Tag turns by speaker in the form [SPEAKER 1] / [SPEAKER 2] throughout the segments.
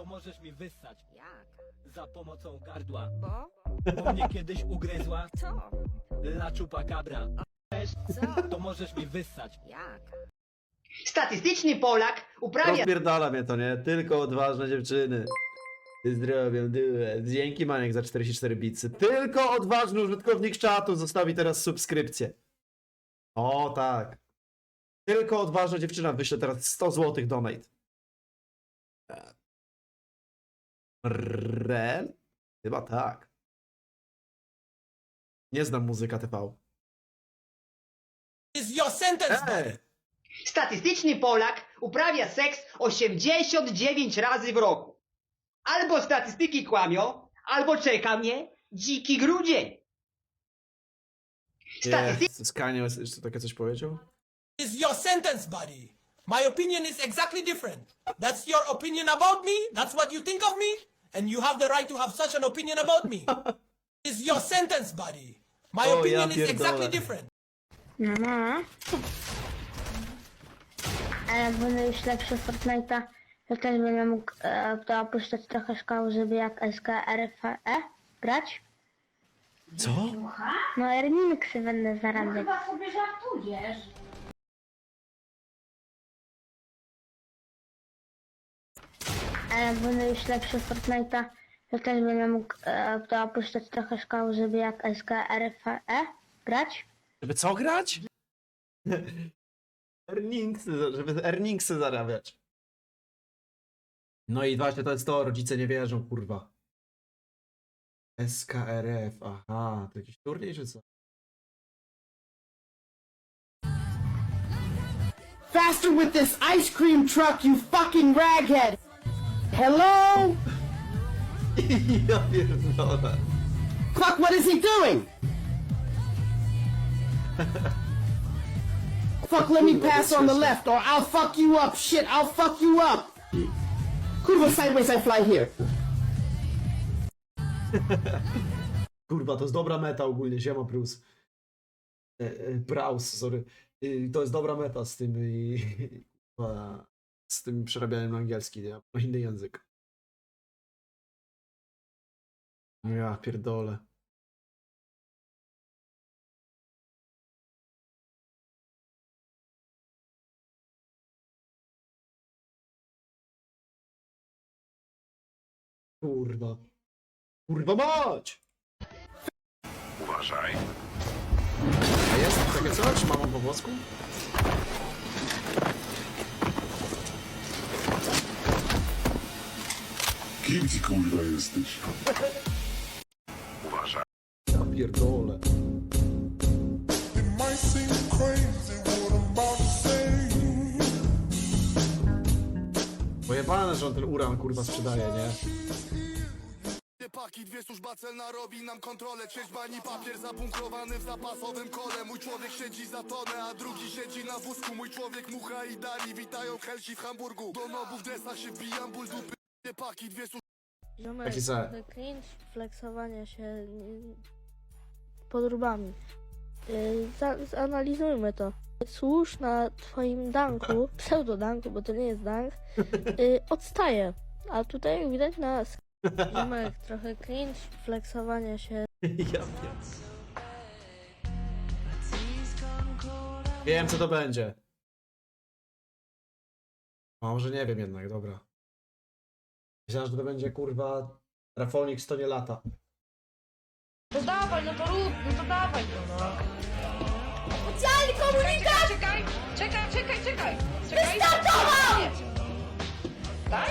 [SPEAKER 1] to możesz mi wyssać
[SPEAKER 2] Jak?
[SPEAKER 1] za pomocą gardła.
[SPEAKER 2] Bo?
[SPEAKER 1] Bo mnie kiedyś ugryzła
[SPEAKER 2] Co?
[SPEAKER 1] la chupacabra.
[SPEAKER 2] Co?
[SPEAKER 1] To możesz mi wyssać
[SPEAKER 2] Jak?
[SPEAKER 3] Statystyczny Polak uprawia
[SPEAKER 4] Rozpierdala mnie to, nie? Tylko odważne dziewczyny. Duet. Dzięki Maniek za 44 bicy. Tylko odważny użytkownik czatu zostawi teraz subskrypcję. O tak. Tylko odważna dziewczyna wyśle teraz 100 zł donate. Rel? Chyba tak. Nie znam muzyka TV.
[SPEAKER 5] is your sentence, buddy.
[SPEAKER 4] Ej!
[SPEAKER 3] statystyczny Polak uprawia seks 89 razy w roku. Albo statystyki kłamią, albo czeka mnie dziki grudzień. Statystyczny
[SPEAKER 4] Jest. Kanye West jeszcze takie coś powiedział?
[SPEAKER 5] Is your sentence, buddy. My opinion is exactly different. That's your opinion about me. That's what you think of me. And you have the right to have such an opinion about me. is your sentence, buddy. My
[SPEAKER 4] Oh,
[SPEAKER 5] opinion
[SPEAKER 4] ja
[SPEAKER 5] is exactly
[SPEAKER 4] pierdolę.
[SPEAKER 5] different.
[SPEAKER 6] No, no. Ale będę już lepszy w Fortnite'a, to też będę mógł e, to opuszczać trochę szkoły, żeby jak SKRFE grać.
[SPEAKER 4] Co?
[SPEAKER 6] No, Erniksy będę zarabiać.
[SPEAKER 7] Chyba sobie żartujesz.
[SPEAKER 6] Ale będę już lepszy w Fortnite'a, to też będę mógł e, to opuszczać trochę szkoły, żeby jak SKRFE grać.
[SPEAKER 4] Żeby co grać? Earningsy, żeby earningsy zarabiać. No i właśnie to jest to, rodzice nie wierzą, kurwa. SKRF, aha, to jakiś turniej czy co?
[SPEAKER 8] Faster with this ice cream truck, you fucking raghead! Hello? Fuck, what is he doing? fuck, let me pass on the left, or I'll fuck you up, shit, I'll fuck you up! Kurwa, sideways I fly here.
[SPEAKER 4] Kurwa, to jest dobra meta ogólnie, siema Bruce. E, e, Braus, sorry. To jest dobra meta z tym i kurwa, z tym przerabianiem na angielski, nie? Na inny język. Ja pierdolę. Kurwa. Kurwa mać!
[SPEAKER 9] Uważaj.
[SPEAKER 4] A jest takie coś? Mamą po włosku?
[SPEAKER 9] Kim ty kurwa jesteś? Uważaj.
[SPEAKER 4] Ja pierdolę. Pojebane, że on ten uran kurwa sprzedaje, nie?
[SPEAKER 9] Paki, dwie służba celna robi nam kontrolę Ćwierć bani papier zabunkrowany w zapasowym kole Mój człowiek siedzi za tonę, a drugi siedzi na wózku Mój człowiek Mucha i Dali witają Helsi w Hamburgu Do nobu w dresach się wbijam, ból dupy Paki, dwie służba
[SPEAKER 6] Ziomek,
[SPEAKER 4] Taki se.
[SPEAKER 6] trochę cringe flexowania się y, podróbami. Y, za, zanalizujmy to. Służ na twoim danku, pseudodanku, bo to nie jest dank, y, odstaje. A tutaj jak widać na sk- Ziomek, trochę cringe flexowania się
[SPEAKER 4] Ja. Wiem co to będzie. A może nie wiem jednak, dobra. Myślałem, że to będzie kurwa Rafonik 100 nie lata.
[SPEAKER 7] No dawaj, no to rób, no to dawaj to no. Specjalny komunikat! Czekaj, czekaj, czekaj, czekaj. czekaj. Wystartował! Tak?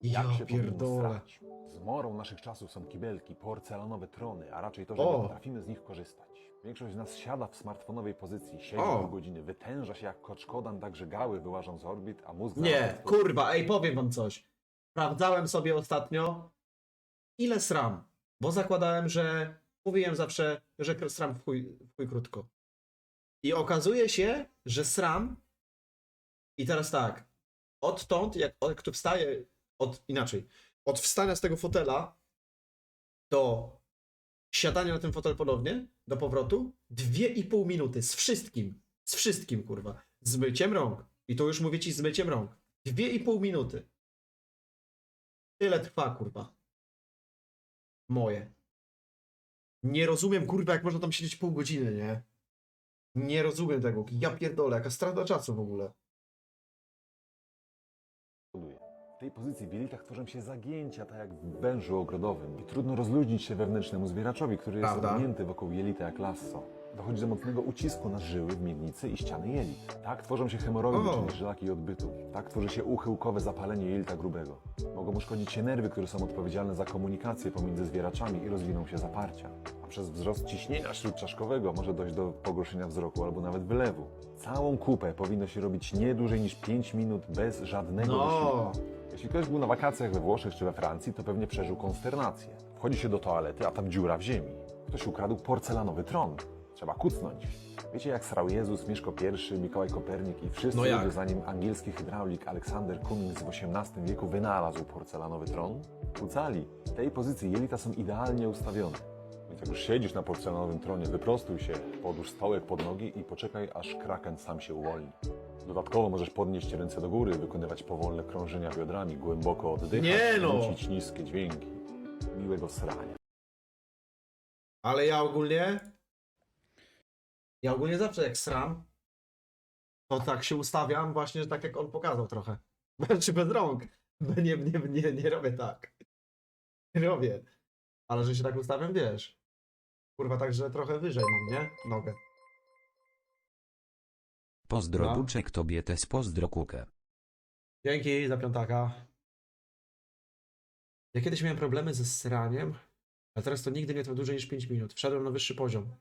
[SPEAKER 4] Ja
[SPEAKER 10] Jak się powinno
[SPEAKER 4] pierdolę.
[SPEAKER 10] strać? Zmorą naszych czasów są kibelki, porcelanowe trony, a raczej to, że
[SPEAKER 4] O.
[SPEAKER 10] nie potrafimy z nich korzystać. Większość z nas siada w smartfonowej pozycji, siedzi
[SPEAKER 4] O.
[SPEAKER 10] pół godziny, wytęża się jak koczkodan, tak że gały wyłażą z orbit, a mózg...
[SPEAKER 4] Nie,
[SPEAKER 10] zaraz-
[SPEAKER 4] kurwa, ej, powiem wam coś. Sprawdzałem sobie ostatnio, ile sram, bo zakładałem, że mówiłem zawsze, że sram w chuj, w chuj krótko. I okazuje się, że sram i teraz tak, odtąd, jak, jak tu wstaję, od, inaczej, od wstania z tego fotela, to siadanie na tym fotel ponownie, do powrotu, dwie i pół minuty z wszystkim. Z wszystkim, kurwa. Z myciem rąk. I to już mówię ci z myciem rąk. Dwie i pół minuty. Tyle trwa, kurwa. Moje. Nie rozumiem, kurwa, jak można tam siedzieć pół godziny, nie? Nie rozumiem tego. Ja pierdolę, jaka strata czasu w ogóle.
[SPEAKER 10] Tej pozycji w jelitach tworzą się zagięcia, tak jak w wężu ogrodowym. I trudno rozluźnić się wewnętrznemu zwieraczowi, który jest
[SPEAKER 4] Prawda.
[SPEAKER 10] owinięty wokół jelita jak lasso. Dochodzi do mocnego ucisku na żyły w miednicy i ściany jelit. Tak tworzą się hemoroidy,
[SPEAKER 4] O.
[SPEAKER 10] czyli żylaki odbytu. Tak tworzy się uchyłkowe zapalenie jelita grubego. Mogą uszkodzić się nerwy, które są odpowiedzialne za komunikację pomiędzy zwieraczami i rozwiną się zaparcia. A przez wzrost ciśnienia śródczaszkowego może dojść do pogorszenia wzroku albo nawet wylewu. Całą kupę powinno się robić nie dłużej niż 5 minut bez żadnego
[SPEAKER 4] No.
[SPEAKER 10] wysiłku. Jeśli ktoś był na wakacjach we Włoszech czy we Francji, to pewnie przeżył konsternację. Wchodzi się do toalety, a tam dziura w ziemi. Ktoś ukradł porcelanowy tron. Trzeba kucnąć. Wiecie jak srał Jezus, Mieszko I, Mikołaj Kopernik i wszyscy
[SPEAKER 4] No jak?
[SPEAKER 10] ludzie, zanim angielski hydraulik Aleksander Cummins w XVIII wieku wynalazł porcelanowy tron? Kucali. W tej pozycji jelita są idealnie ustawione. Więc jak już siedzisz na porcelanowym tronie, wyprostuj się, podłóż stołek pod nogi i poczekaj, aż kraken sam się uwolni. Dodatkowo możesz podnieść ręce do góry, wykonywać powolne krążenia biodrami, głęboko oddychać,
[SPEAKER 4] Nie no!
[SPEAKER 10] niskie dźwięki. Miłego srania.
[SPEAKER 4] Ale ja ogólnie. Ja ogólnie zawsze jak sram, to tak się ustawiam, właśnie że tak jak on pokazał trochę. Czy bez rąk. Bo Nie, nie, nie, nie robię tak. Nie robię. Ale że się tak ustawiam, wiesz. Kurwa, tak, że trochę wyżej mam, nie? Nogę.
[SPEAKER 11] Pozdro
[SPEAKER 4] No.
[SPEAKER 11] Duczek tobie też pozdro kukę.
[SPEAKER 4] Dzięki za piątaka. Ja kiedyś miałem problemy ze sraniem, a teraz to nigdy nie trwa dłużej niż 5 minut. Wszedłem na wyższy poziom.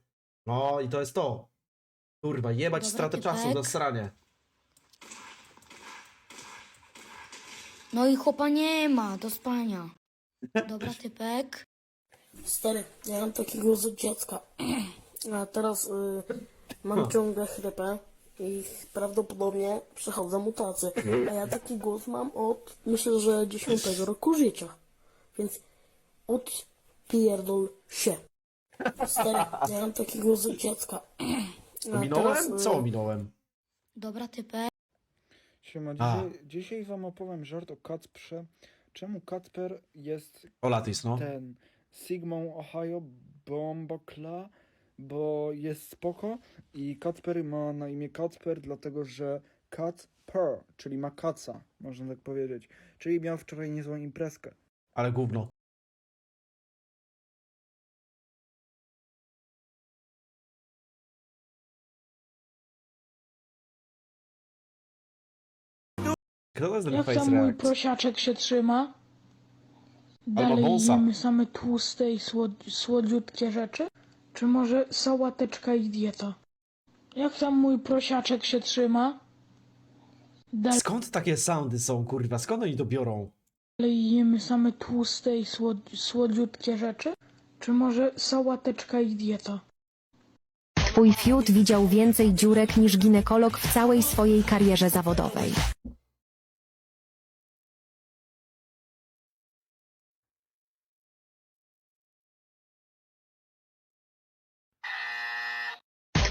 [SPEAKER 4] No i to jest to. Kurwa, jebać
[SPEAKER 3] Dobra,
[SPEAKER 4] stratę czasu za sranie.
[SPEAKER 12] No i chłopa nie ma do spania. Dobra, typek.
[SPEAKER 13] Stary, ja mam takiego z dziecka. A teraz y, mam ciągle chrypę i prawdopodobnie przechodzę mutację. A ja taki głos mam od, myślę, że 10 roku życia. Więc odpierdol się. Stary, ja mam takiego z dziecka. A
[SPEAKER 4] Ominąłem?
[SPEAKER 13] y,
[SPEAKER 4] Co ominąłem?
[SPEAKER 12] Dobra, typek.
[SPEAKER 9] Siema,
[SPEAKER 4] A.
[SPEAKER 9] dzisiaj, dzisiaj wam opowiem żart o Kacprze. Czemu Kacper jest
[SPEAKER 4] Olatis, no.
[SPEAKER 9] ten Sigmą Ohio Bombokla, bo jest spoko i Kacper ma na imię Kacper, dlatego że Kacper, czyli ma kaca, można tak powiedzieć. Czyli miał wczoraj niezłą imprezkę.
[SPEAKER 4] Ale gówno. Kto to jest ten
[SPEAKER 14] Jak
[SPEAKER 4] face
[SPEAKER 14] tam mój
[SPEAKER 4] react?
[SPEAKER 14] prosiaczek się trzyma?
[SPEAKER 4] Albo
[SPEAKER 14] Dalej
[SPEAKER 4] wąsa.
[SPEAKER 14] jemy same tłuste i słod- słodziutkie rzeczy? Czy może sałateczka i dieta? Jak tam mój prosiaczek się trzyma? Dalej
[SPEAKER 4] Skąd takie soundy są, kurwa? Skąd oni to biorą?
[SPEAKER 14] jemy same tłuste i słod- słodziutkie rzeczy? Czy może sałateczka i dieta?
[SPEAKER 7] Twój fiut widział więcej dziurek niż ginekolog w całej swojej karierze zawodowej.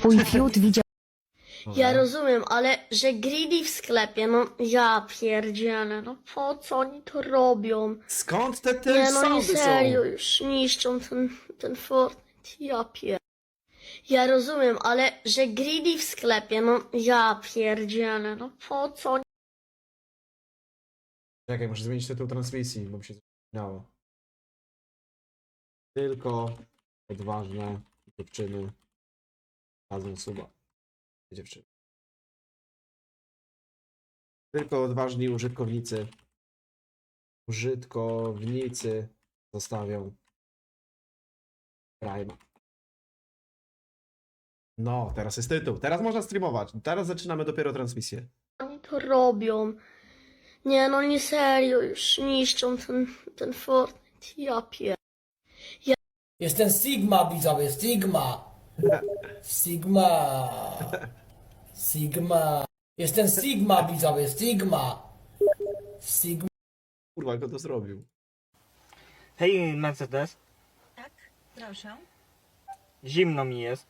[SPEAKER 7] Twój fiut widział
[SPEAKER 3] Ja rozumiem, ale że greedy w sklepie, no ja pierdzielę, no po co oni to robią?
[SPEAKER 4] Skąd te, te
[SPEAKER 3] Nie no nie
[SPEAKER 4] soundy
[SPEAKER 3] serio,
[SPEAKER 4] są?
[SPEAKER 3] już niszczą ten, ten Fortnite, ja pier... Ja rozumiem, ale że greedy w sklepie, no ja pierdzielę, no po co oni
[SPEAKER 4] Czekaj, muszę zmienić tytuł transmisji, bo mi się zmieniało. Tylko odważne dziewczyny razem suba. Dziewczyny. Tylko odważni użytkownicy. Użytkownicy zostawią Prime. No, teraz jest tytuł. Teraz można streamować. Teraz zaczynamy dopiero transmisję.
[SPEAKER 3] oni to robią? Nie no nie serio, już niszczą ten, ten Fortnite, ja pier...
[SPEAKER 15] Jestem Sigma, widzowie, Sigma. Sigma. Sigma. Jestem Sigma, widzowie, Sigma. Sigma.
[SPEAKER 4] Kurwa, kto to zrobił?
[SPEAKER 16] Hej, Mercedes.
[SPEAKER 3] Tak?
[SPEAKER 17] Proszę,
[SPEAKER 16] Zimno mi jest.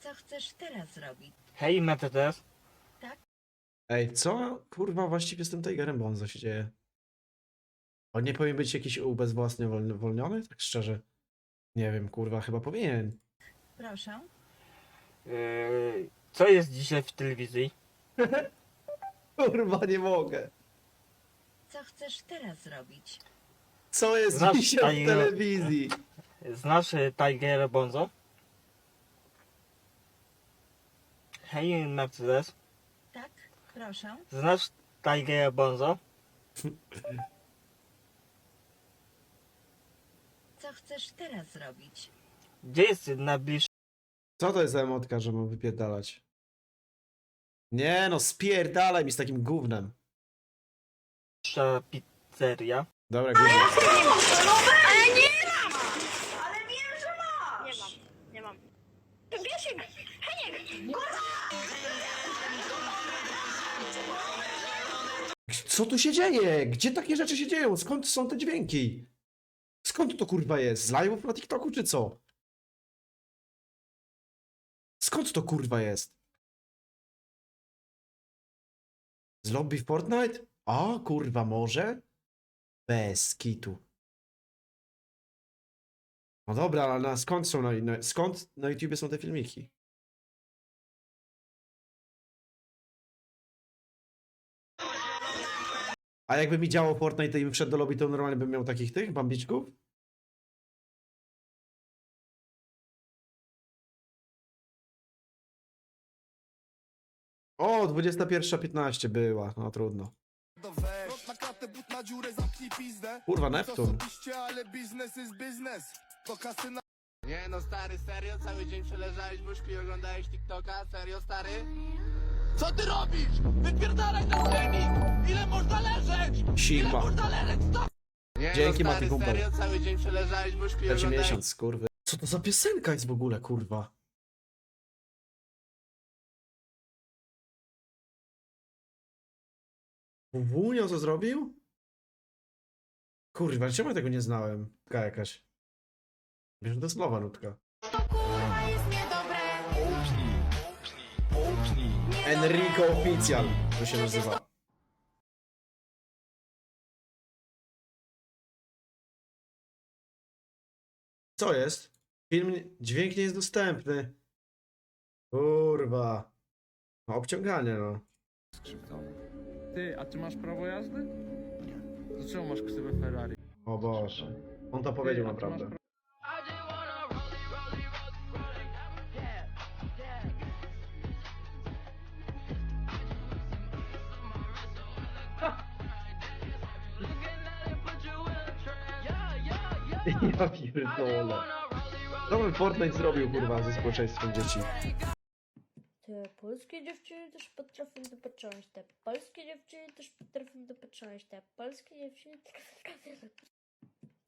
[SPEAKER 17] co chcesz teraz zrobić?
[SPEAKER 16] Hej, Mercedes.
[SPEAKER 4] Ej, co kurwa właściwie z tym Tigerem Bonzo się dzieje? On nie powinien być jakiś ubezwłasnowolniony? Tak szczerze. Nie wiem, kurwa, chyba powinien.
[SPEAKER 17] Proszę,
[SPEAKER 16] Yy, co jest dzisiaj w telewizji?
[SPEAKER 4] Kurwa, nie mogę.
[SPEAKER 17] co chcesz teraz zrobić?
[SPEAKER 4] Co jest
[SPEAKER 16] Znasz
[SPEAKER 4] dzisiaj w
[SPEAKER 16] Tiger-
[SPEAKER 4] telewizji?
[SPEAKER 16] Znasz y, Tiger Bonzo? Hej, Mercedes.
[SPEAKER 17] Tak, proszę,
[SPEAKER 16] Znasz Tiger Bonzo?
[SPEAKER 17] co chcesz teraz zrobić?
[SPEAKER 16] Gdzie jest najbliższa
[SPEAKER 4] Co to jest za emotka, że mam wypierdalać? Nie no, spierdalaj mi z takim gównem.
[SPEAKER 16] pizzeria?
[SPEAKER 4] Dobra, gówno.
[SPEAKER 17] Ale nie mam! Ale wiem, że masz! Nie mam, nie mam. Heniek,
[SPEAKER 4] Co tu się dzieje? Gdzie takie rzeczy się dzieją? Skąd są te dźwięki? Skąd to kurwa jest? Z live'ów na TikToku czy co? Skąd to kurwa jest? Z lobby w Fortnite? A kurwa, może? Bez kitu. No dobra, ale na, skąd są na, na, skąd na YouTubie są te filmiki? A jakby mi działał Fortnite i bym wszedł do lobby, to normalnie bym miał takich tych bambiczków? O, 21.15 była, no trudno.
[SPEAKER 9] To weź. Na klatę, but na dziurę, zamknij pizdę.
[SPEAKER 4] Kurwa, Neptun.
[SPEAKER 9] osobiście, ale biznes jest biznes. To kasyna.
[SPEAKER 18] Nie no stary, serio? Cały dzień przeleżałeś w łóżku i oglądałeś TikToka? Serio stary? Co ty robisz? Wypierdalaj ten filmik! Ile można leżeć? Ile można leżeć? Stop! Nie
[SPEAKER 4] Dzięki,
[SPEAKER 18] no,
[SPEAKER 4] Mati
[SPEAKER 18] stary,
[SPEAKER 4] Kumpel.
[SPEAKER 18] serio? Cały dzień przeleżałeś w łóżku i oglądałeś...
[SPEAKER 4] miesiąc, kurwy. Co to za piosenka jest w ogóle, kurwa? Wunio co zrobił? Kurwa, czemu ja tego nie znałem? Taka jakaś. Wiesz, że to jest nowa nutka. Enrico Oficial to się nazywa. Co jest? Film, dźwięk nie jest dostępny. Kurwa. No obciąganie no.
[SPEAKER 19] Ty, a ty masz prawo jazdy? Nie. Dlaczego masz ksywę Ferrari?
[SPEAKER 4] O Boże. On to powiedział naprawdę. Ja pierdolę. Co by Fortnite zrobił kurwa ze społeczeństwem dzieci?
[SPEAKER 20] Polskie dziewczyny też potrafią to począć, te polskie dziewczyny też potrafią to począć, te polskie dziewczyny potrafią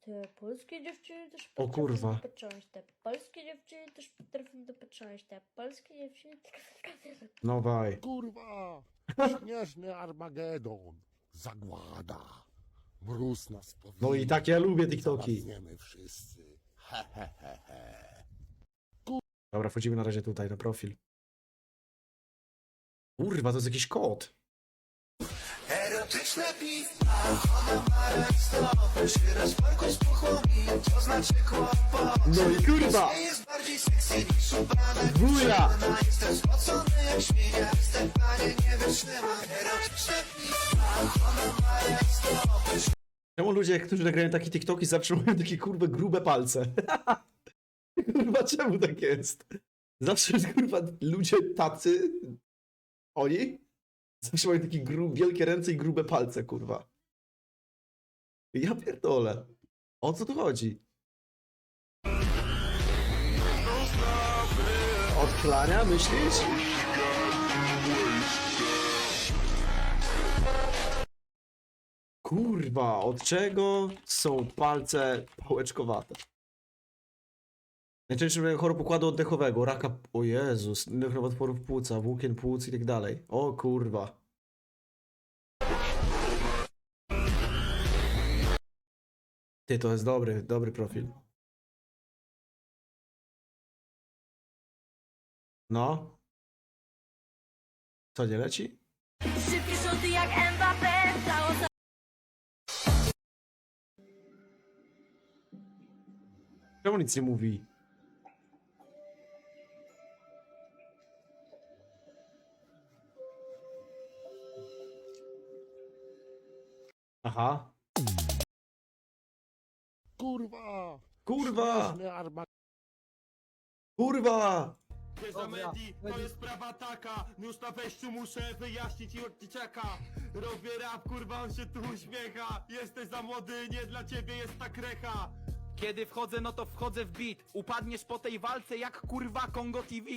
[SPEAKER 20] te polskie dziewczyny też
[SPEAKER 4] O
[SPEAKER 20] potrafią
[SPEAKER 4] kurwa.
[SPEAKER 20] to począć, te polskie dziewczyny też potrafią to począć, te polskie dziewczyny potrafią to
[SPEAKER 4] No.
[SPEAKER 9] Kurwa. Śnieżny Armagedon. Zagłada. Mróz nas powinien.
[SPEAKER 4] No i tak ja lubię TikToki.
[SPEAKER 9] Zamarzniemy wszyscy. He, he, he, he.
[SPEAKER 4] Dobra, wchodzimy na razie tutaj na profil. Kurwa, to jest jakiś kod.
[SPEAKER 9] Erotyczne piw.
[SPEAKER 4] No i kurwa! Wuja! Czemu ludzie, którzy nagrają takie TikToki zawsze mają takie kurwa grube palce? kurwa, czemu tak jest? Zawsze kurwa ludzie tacy, oni, zawsze mają takie gru, wielkie ręce i grube palce, kurwa. Ja pierdolę. O co tu chodzi? Odklania, myślisz? Kurwa, od czego są palce pałeczkowate? Najczęstsze przypadki chorób układu oddechowego, raka, o Jezus, nowotworów płuca, włókien płuc i tak dalej. O kurwa. Ty, to jest dobry, dobry profil. No. Co, nie leci?
[SPEAKER 17] Szybkie
[SPEAKER 4] Czemu nic nie mówi? Aha.
[SPEAKER 18] Kurwa!
[SPEAKER 4] Kurwa! Kurwa!
[SPEAKER 18] Medi, to jest sprawa taka Już na wejściu muszę wyjaśnić i od dzieciaka Robię rap, kurwa, on się tu uśmiecha Jesteś za młody, nie dla ciebie jest ta krecha
[SPEAKER 5] Kiedy wchodzę, no to wchodzę w beat. Upadniesz po tej walce jak kurwa Kongo TV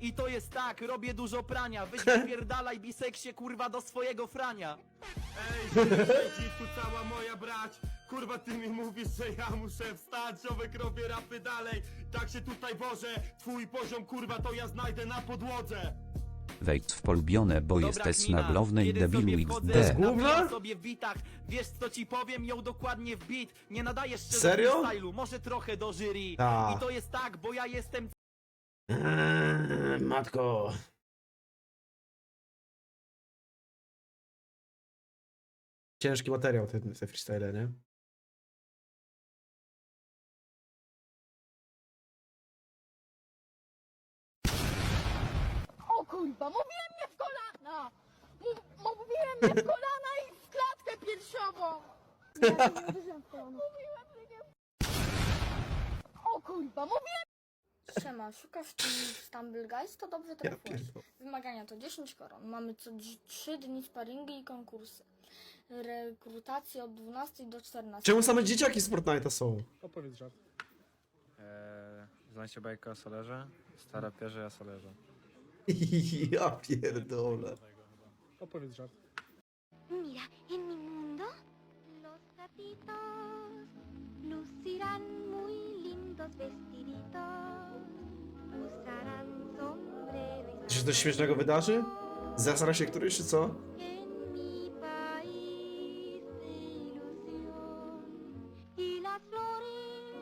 [SPEAKER 5] I to jest tak, robię dużo prania. Weź wypierdalaj biseksie kurwa do swojego frania.
[SPEAKER 18] Ej, siedzi tu cała moja brać. Kurwa, ty mi mówisz, że ja muszę wstać. Ziomek, robię rapy dalej. Tak się tutaj wożę. Twój poziom, kurwa, to ja znajdę na podłodze
[SPEAKER 11] Wejdź w polubione, bo
[SPEAKER 5] Dobra
[SPEAKER 11] jesteś
[SPEAKER 5] kmina,
[SPEAKER 11] naglownej
[SPEAKER 5] kiedy
[SPEAKER 11] debilu
[SPEAKER 5] sobie wchodzę,
[SPEAKER 11] XD.
[SPEAKER 5] sobie w bitach Wiesz co ci powiem, ją dokładnie w bit Nie nadajesz się
[SPEAKER 4] Serio?
[SPEAKER 5] do stylu, może trochę do jury
[SPEAKER 4] Ta.
[SPEAKER 5] I to jest tak, bo ja jestem
[SPEAKER 4] Eee, matko. Ciężki materiał te, te freestyle, nie?
[SPEAKER 17] Kurwa, mówiłem nie w kolana! Mów, mówiłem nie w kolana i w klatkę piersiową! Nie, nie w kolano. Mówiłem, że nie... O kurwa, mówiłem...
[SPEAKER 20] Siema, szukasz Stumble Guys? To dobrze trafiłeś. Wymagania to 10 koron. Mamy co 3 dni sparingi i konkursy. Rekrutacje od 12 do 14.
[SPEAKER 4] Czemu same dzieciaki z Fortnite'a są?
[SPEAKER 19] Opowiedz żart.
[SPEAKER 21] Eee, znacie bajkę o Solerze? Stara pierze, ja Solerze.
[SPEAKER 4] Ja pierdolę.
[SPEAKER 19] Opowiedz żart.
[SPEAKER 17] Mira, en mi mundo los gatitos lucirán muy lindos vestiditos, usarán sombrero y
[SPEAKER 4] Czy coś śmiesznego wydarzy? Zasra się któryś, czy co?
[SPEAKER 17] en mi país de ilusión y las flores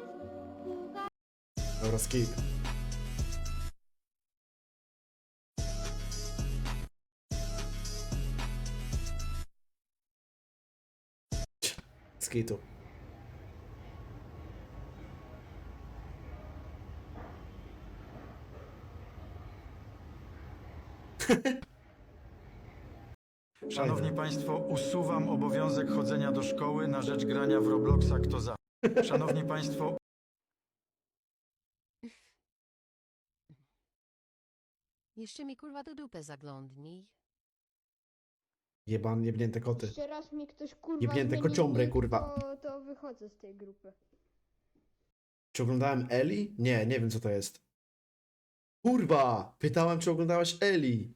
[SPEAKER 17] jugarán.
[SPEAKER 4] Dobra, skip. Skitu.
[SPEAKER 19] Szanowni Państwo, usuwam obowiązek chodzenia do szkoły na rzecz grania w Robloxa kto za. Szanowni Państwo,
[SPEAKER 7] Jeszcze mi kurwa do dupę zaglądnij.
[SPEAKER 4] Jeban, jebnięte koty.
[SPEAKER 17] Jeszcze raz mi ktoś kurwa
[SPEAKER 4] Jebnięte
[SPEAKER 17] zmieni nick,
[SPEAKER 4] kurwa.
[SPEAKER 17] To, to wychodzę z tej grupy.
[SPEAKER 4] Czy oglądałem Eli? Nie, nie wiem co to jest. Kurwa! Pytałem, czy oglądałaś Eli.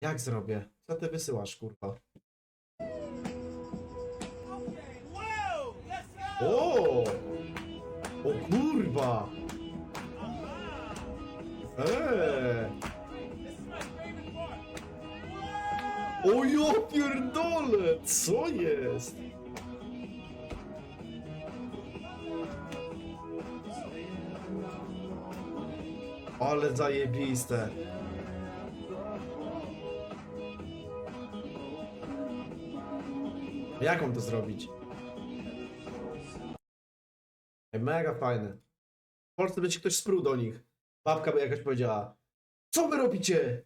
[SPEAKER 4] Jak zrobię? Co ty wysyłasz, kurwa? O! O kurwa! Eee! O pierdolę! Co jest? Ale zajebiste. Jak mam to zrobić? Mega fajne. W Polsce będzie ktoś sprół do nich. Babka by jakaś powiedziała. Co wy robicie?